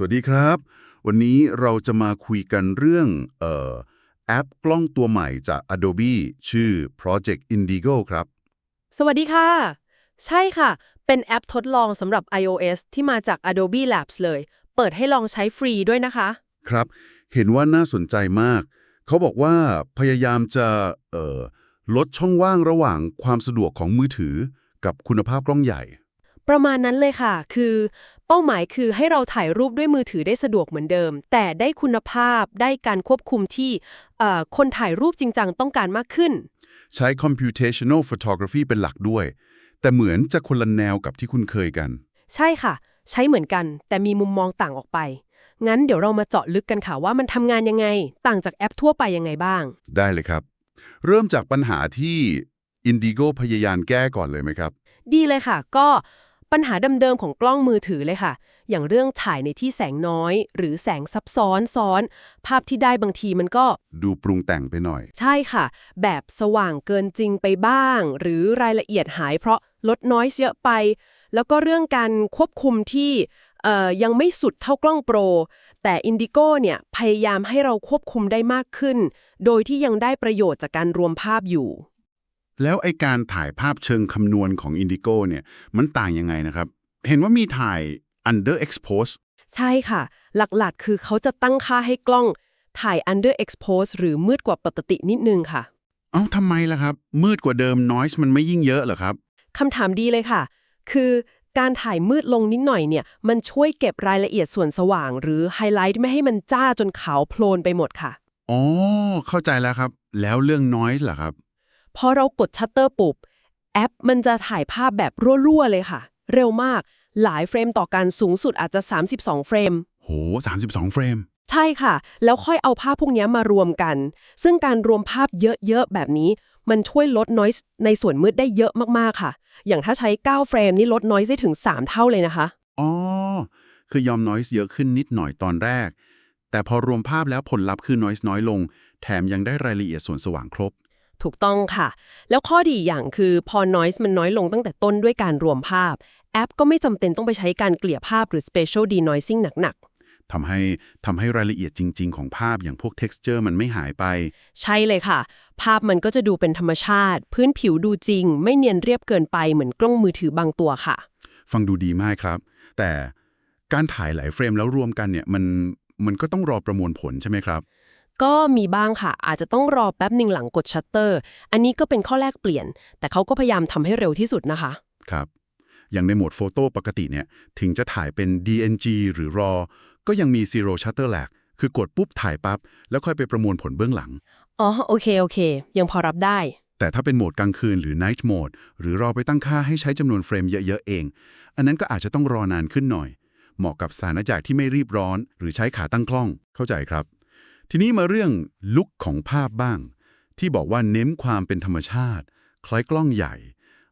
สวัสดีครับ วันนี้เราจะมาคุยกันเรื่องเอ่อแอปกล้องตัวใหม่จาก Adobe ชื่อ Project Indigo ครับ สวัสดีค่ะ ใช่ค่ะ เป็นแอปทดลองสำหรับ iOS ที่มาจาก Adobe Labs เลย เปิดให้ลองใช้ฟรีด้วยนะคะ ครับ เห็นว่าน่าสนใจมาก เขาบอกว่าพยายามจะเอ่อลดช่องว่างระหว่างความสะดวกของมือถือกับคุณภาพกล้องใหญ่ ประมาณนั้นเลยค่ะ คือ เป้าหมายคือให้เราถ่ายรูปด้วยมือถือได้สะดวกเหมือนเดิม แต่ได้คุณภาพได้การควบคุมที่เอ่อคนถ่ายรูปจริงจังต้องการมากขึ้น ใช้ computational photography เป็นหลักด้วย แต่เหมือนจะคนละแนวกับที่คุณเคยกัน ใช่ค่ะ ใช้เหมือนกัน แต่มีมุมมองต่างออกไป งั้นเดี๋ยวเรามาเจาะลึกกันค่ะว่ามันทำงานยังไง ต่างจากแอปทั่วไปยังไงบ้าง ได้เลยครับ เริ่มจากปัญหาที่ Indigo พยายามแก้ก่อนเลยไหมครับ ดีเลยค่ะ ก็ ปัญหาเดิมๆของกล้องมือถือเลยค่ะ อย่างเรื่องถ่ายในที่แสงน้อย หรือแสงซับซ้อนซ้อน ภาพที่ได้บางทีมันก็ ดูปรุงแต่งไปหน่อย ใช่ค่ะ แบบสว่างเกินจริงไปบ้าง หรือรายละเอียดหายเพราะลดน้อยเยอะไป แล้วก็เรื่องการควบคุมที่เอ่อยังไม่สุดเท่ากล้องโปร แต่ Indigo เนี่ยพยายามให้เราควบคุมได้มากขึ้น โดยที่ยังได้ประโยชน์จากการรวมภาพอยู่ แล้วไอการถ่ายภาพเชิงคำนวณของ Indigo เนี่ยมันต่างยังไงนะครับ เห็นว่ามีถ่าย underexpose ใช่ค่ะ หลักๆ คือเขาจะตั้งค่าให้กล้องถ่าย underexpose หรือมืดกว่าปกตินิดนึงค่ะ เอ้าทำไมล่ะครับ มืดกว่าเดิม noise มันไม่ยิ่งเยอะเหรอครับคำถามดีเลยค่ะ คือการถ่ายมืดลงนิดหน่อยเนี่ย มันช่วยเก็บรายละเอียดส่วนสว่าง หรือไฮไลท์ไม่ให้มันจ้าจนขาวโพลนไปหมดค่ะ อ๋อ เข้าใจแล้วครับ แล้วเรื่อง noise ล่ะครับ พอเรากดชัตเตอร์ปุ๊บแอปมันจะถ่ายภาพแบบรั่วๆเลยค่ะ เร็วมาก หลายเฟรมต่อการสูงสุดอาจจะ 32 เฟรม โห 32 เฟรม ใช่ค่ะ แล้วค่อยเอาภาพพวกนี้มารวมกัน ซึ่งการรวมภาพเยอะๆ แบบนี้ มันช่วยลด noise ในส่วนมืดได้เยอะมากๆค่ะ อย่างถ้าใช้ 9 เฟรมนี่ลด noise ได้ถึง 3 เท่าเลยนะคะ อ๋อ คือยอม noise เยอะขึ้นนิดหน่อยตอนแรก แต่พอรวมภาพแล้วผลลัพธ์คือ noise น้อยลง แถมยังได้รายละเอียดส่วนสว่างครบ ถูกต้องค่ะ แล้วข้อดีอย่างคือพอ noise มันน้อยลงตั้งแต่ต้นด้วยการรวมภาพ แอปก็ไม่จำเป็นต้องไปใช้การเกลี่ยภาพหรือ spatial denoising หนักทำให้ทำให้รายละเอียดจริง ๆ ของภาพอย่างพวก texture มันไม่หายไปๆใช่เลยค่ะ ภาพมันก็จะดูเป็นธรรมชาติ พื้นผิวดูจริง ไม่เนียนเรียบเกินไปเหมือนกล้องมือถือบางตัวค่ะ ฟังดูดีมากครับ แต่การถ่ายหลายเฟรมแล้วรวมกันเนี่ยมันมันก็ต้องรอประมวลผลใช่ไหมครับ ก็มีบ้างค่ะ อาจจะต้องรอแป๊บหนึ่งหลังกดชัตเตอร์ อันนี้ก็เป็นข้อแรกเปลี่ยน แต่เขาก็พยายามทำให้เร็วที่สุดนะคะ ครับ อย่างในโหมดโฟโต้ปกติเนี่ย ถึงจะถ่ายเป็น DNG หรือ RAW ก็ยังมี Zero Shutter Lag คือกดปุ๊บถ่ายปั๊บ แล้วค่อยไปประมวลผลเบื้องหลัง อ๋อ โอเค โอเค ยังพอรับได้ แต่ถ้าเป็นโหมดกลางคืนหรือ Night Mode หรือรอไปตั้งค่าให้ใช้จำนวนเฟรมเยอะๆเอง อันนั้นก็อาจจะต้องรอนานขึ้นหน่อย เหมาะกับสถานจากที่ไม่รีบร้อน หรือใช้ขาตั้งกล้อง เข้าใจครับ ทีนี้มาเรื่องลุคของภาพบ้าง ที่บอกว่าเน้นความเป็นธรรมชาติ คล้ายกล้องใหญ่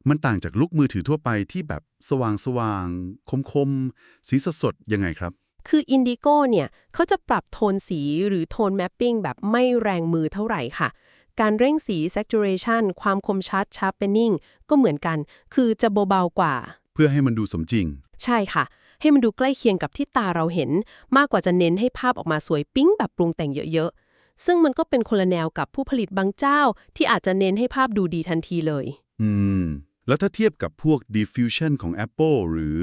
มันต่างจากลุคมือถือทั่วไปที่แบบสว่างสว่างคมคมๆสีสดๆยังไงครับ คือ Indigo เนี่ยเขาจะปรับโทนสีหรือโทนแมปปิ้งแบบไม่แรงมือเท่าไหร่ค่ะ การเร่งสี saturation ความคมชัด sharpening ก็เหมือนกัน คือจะเบาๆกว่า เพื่อให้มันดูสมจริง ใช่ค่ะ ให้มันดูใกล้เคียงกับที่ตาเราเห็น มากกว่าจะเน้นให้ภาพออกมาสวยปิ๊งแบบปรุงแต่งเยอะๆ ซึ่งมันก็เป็นคนละแนวกับผู้ผลิตบางเจ้า ที่อาจจะเน้นให้ภาพดูดีทันทีเลย อืม แล้วถ้าเทียบกับพวก diffusion ของ Apple หรือ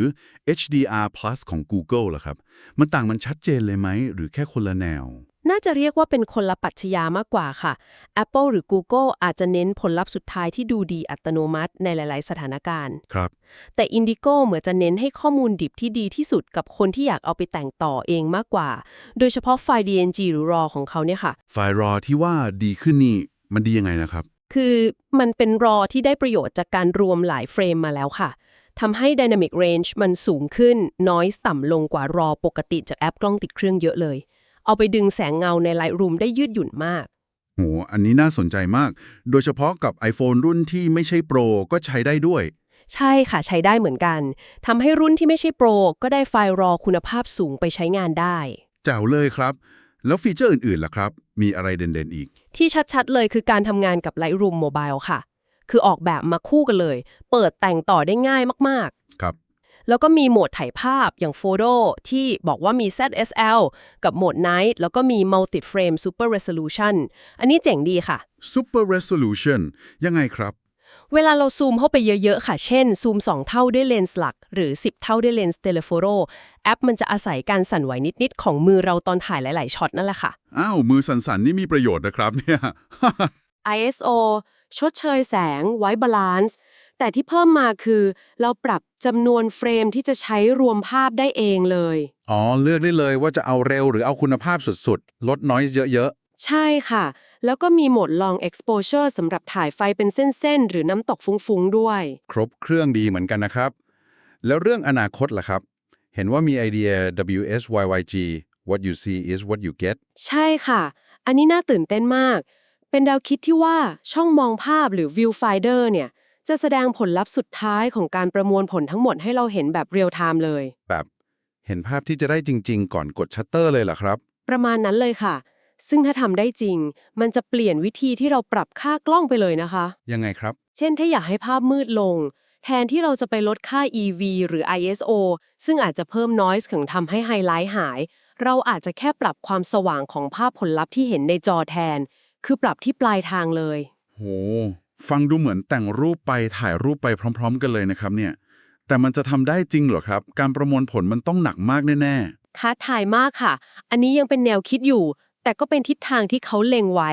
HDR Plus ของ Google ล่ะครับ มันต่างมันชัดเจนเลยไหม หรือแค่คนละแนว น่าจะเรียกว่าเป็นคนละปรัชญามากกว่าค่ะ Apple หรือ Google อาจจะเน้นผลลัพธ์สุดท้ายที่ดูดีอัตโนมัติในหลาย ๆ สถานการณ์ครับ แต่ Indigo เหมือนจะเน้นให้ข้อมูลดิบที่ดีที่สุดกับคนที่อยากเอาไปแต่งต่อเองมากกว่า โดยเฉพาะไฟล์ DNG หรือ RAW ของเขาเนี่ยค่ะ ไฟล์ RAW ที่ว่าดีขึ้นนี่มันดียังไงนะครับ คือมันเป็น RAW ที่ได้ประโยชน์จากการรวมหลายเฟรมมาแล้วค่ะทำให้ Dynamic Range มันสูงขึ้น Noise ต่ำลงกว่า RAW ปกติจากแอปกล้องติดเครื่องเยอะเลย เอาไปดึงแสงเงาใน Lightroom ได้ยืดหยุ่นมาก โห อันนี้น่าสนใจมาก โดยเฉพาะกับ iPhone รุ่นที่ไม่ใช่โปรก็ใช้ได้ด้วย ใช่ค่ะใช้ได้เหมือนกันทำให้รุ่นที่ไม่ใช่โปรก็ได้ไฟล์ RAW คุณภาพสูงไปใช้งานได้ แจ๋วเลยครับ แล้วฟีเจอร์อื่นๆล่ะครับ มีอะไรเด่นๆอีก ที่ชัดๆ เลยคือการทำงานกับ Lightroom Mobile ค่ะ คือออกแบบมาคู่กันเลย เปิดแต่งต่อได้ง่ายมากครับ แล้วก็มีโหมดถ่ายภาพอย่าง Photo ที่บอกว่ามี ZSL กับโหมด Night แล้วก็มี Multi Frame Super Resolution อันนี้เจ๋งดีค่ะ Super Resolution ยังไงครับ เวลาเราซูมเข้าไปเยอะ ๆ ค่ะ เช่น ซูม 2 เท่าด้วยเลนส์หลัก หรือ 10 เท่าด้วยเลนส์เทเลโฟโรแอปมันจะอาศัยการสั่นไหวนิด ๆ ของมือเราตอนถ่ายหลาย ๆ ช็อตนั่นแหละค่ะ อ้าว มือสันๆ นี่มีประโยชน์นะครับเนี่ย ISO ชดเชยแสง ไว้บาลานซ์ แต่ที่เพิ่มมาคือ เราปรับจำนวนเฟรมที่จะใช้รวมภาพได้เองเลย อ๋อ เลือกได้เลยว่าจะเอาเร็วหรือเอาคุณภาพสุดๆ ลดน้อยเยอะใช่ค่ะ แล้วก็มีโหมด long exposure สำหรับถ่ายไฟเป็นเส้นๆ หรือน้ำตกฟุ้งๆ ด้วยๆครบเครื่องดีเหมือนกันนะครับ แล้วเรื่องอนาคตล่ะครับ เห็นว่ามีไอเดีย WSYYG what you see is what you get ใช่ค่ะ อันนี้น่าตื่นเต้นมาก เป็นแนวคิดที่ว่าช่องมองภาพหรือ viewfinder เนี่ย จะแสดงผลลัพธ์สุดท้ายของการประมวลผลทั้งหมดให้เราเห็นแบบเรียลไทม์เลย แบบเห็นภาพที่จะได้จริง ๆ ก่อนกดชัตเตอร์เลยเหรอครับ ประมาณนั้นเลยค่ะ ซึ่งถ้าทำได้จริง มันจะเปลี่ยนวิธีที่เราปรับค่ากล้องไปเลยนะคะ ยังไงครับ เช่นถ้าอยากให้ภาพมืดลง แทนที่เราจะไปลดค่า EV หรือ ISO ซึ่งอาจจะเพิ่ม noise ถึงทำให้ไฮไลท์หาย เราอาจจะแค่ปรับความสว่างของภาพผลลัพธ์ที่เห็นในจอแทน คือปรับที่ปลายทางเลย โห ฟังดูเหมือนแต่งรูปไปถ่ายรูปไปพร้อม ๆ กันเลยนะครับเนี่ย แต่มันจะทำได้จริงเหรอครับ การประมวลผลมันต้องหนักมากแน่ท้าทายมากค่ะ อันนี้ยังเป็นแนวคิดอยู่ แต่ก็เป็นทิศทางที่เขาเล็งไว้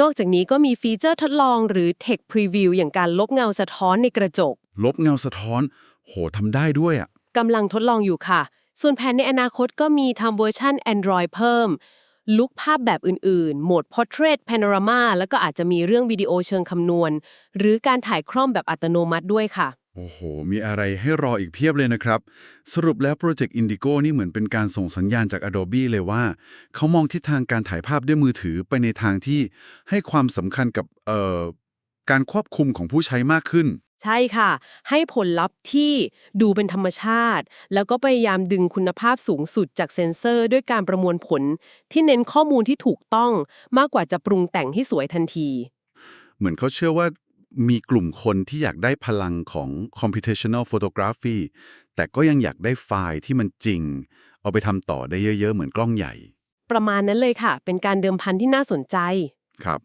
นอกจากนี้ก็มีฟีเจอร์ทดลองหรือ Tech Preview อย่างการลบเงาสะท้อนในกระจก ๆ ลบเงาสะท้อน โหทำได้ด้วยอะกำลังทดลองอยู่ค่ะ ส่วนแผนในอนาคตก็มีทำเวอร์ชัน Android เพิ่ม ลุกภาพแบบอื่นๆ โหมด Portrait Panorama แล้วก็อาจจะมีเรื่องวิดีโอเชิงคำนวณ หรือการถ่ายคร่อมแบบอัตโนมัติด้วยค่ะ โอ้โห มีอะไรให้รออีกเพียบเลยนะครับ สรุปแล้วโปรเจกต์ Indigo นี่เหมือนเป็นการส่งสัญญาณจาก Adobe เลยว่า เขามองทิศทางการถ่ายภาพด้วยมือถือไปในทางที่ให้ความสำคัญกับเอ่อ การควบคุมของผู้ใช้มากขึ้น ใช่ค่ะ ให้ผลลัพธ์ที่ดูเป็นธรรมชาติ แล้วก็พยายามดึงคุณภาพสูงสุดจากเซ็นเซอร์ ด้วยการประมวลผล ที่เน้นข้อมูลที่ถูกต้องมากกว่าจะปรุงแต่งให้สวยทันที เหมือนเขาเชื่อว่ามีกลุ่มคนที่อยากได้พลังของ computational photography แต่ก็ยังอยากได้ไฟล์ที่มันจริง เอาไปทำต่อได้เยอะ ๆ เหมือนกล้องใหญ่ ประมาณนั้นเลยค่ะ เป็นการเดิมพันที่น่าสนใจ ครับ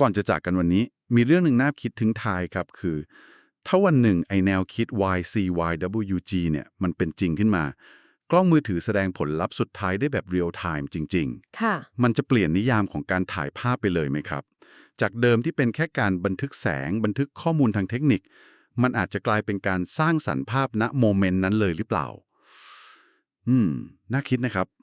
ก่อนจะจากกันวันนี้ มีเรื่องหนึ่งน่าคิดถึงทายครับคือ ถ้าวันหนึ่งไอแนวคิด YCYWG เนี่ยมันเป็นจริงขึ้นมา กล้องมือถือแสดงผลลัพธ์สุดท้ายได้แบบเรียลไทม์จริง ๆ ค่ะ มันจะเปลี่ยนนิยามของการถ่ายภาพไปเลยไหมครับ จากเดิมที่เป็นแค่การบันทึกแสง บันทึกข้อมูลทางเทคนิค มันอาจจะกลายเป็นการสร้างสรรค์ภาพณโมเมนต์นั้นเลยหรือเปล่า อืม น่าคิดนะครับ